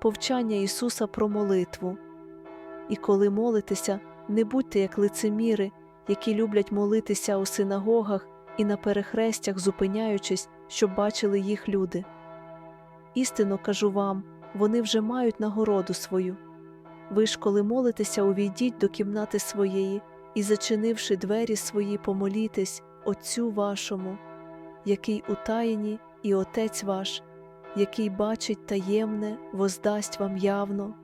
повчання Ісуса про молитву. І коли молитеся, не будьте як лицеміри, які люблять молитися у синагогах і на перехрестях, зупиняючись, щоб бачили їх люди. Істинно кажу вам, вони вже мають нагороду свою. Ви ж, коли молитеся, увійдіть до кімнати своєї і, зачинивши двері свої, помолітесь Отцю вашому, який утаєні, і Отець ваш, який бачить таємне, воздасть вам явно.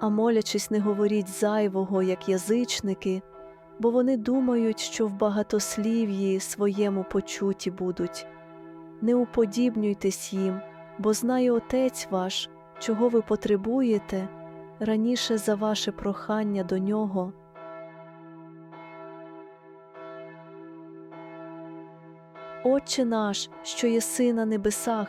А молячись, не говоріть зайвого, як язичники, бо вони думають, що в багатослів'ї своєму почуті будуть. Не уподібнюйтесь їм, бо знає Отець ваш, чого ви потребуєте, раніше за ваше прохання до нього. Отче наш, що єси на небесах,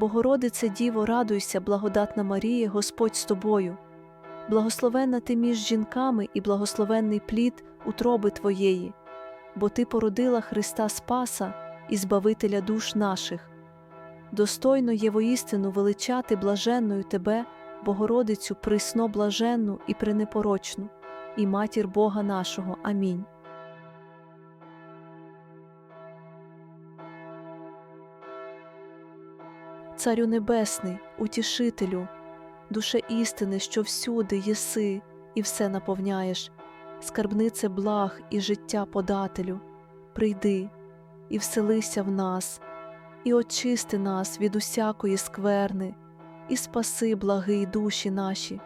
Богородице Діво, радуйся, благодатна Марія, Господь з тобою. Благословенна ти між жінками і благословенний плід утроби Твоєї, бо Ти породила Христа Спаса і Збавителя душ наших. Достойно є воістину величати блаженною Тебе, Богородицю, присно блаженну і пренепорочну, і матір Бога нашого. Амінь. Царю Небесний, утішителю, душе істини, що всюди єси і все наповняєш, скарбнице благ і життя подателю, прийди і вселися в нас, і очисти нас від усякої скверни, і спаси благий душі наші,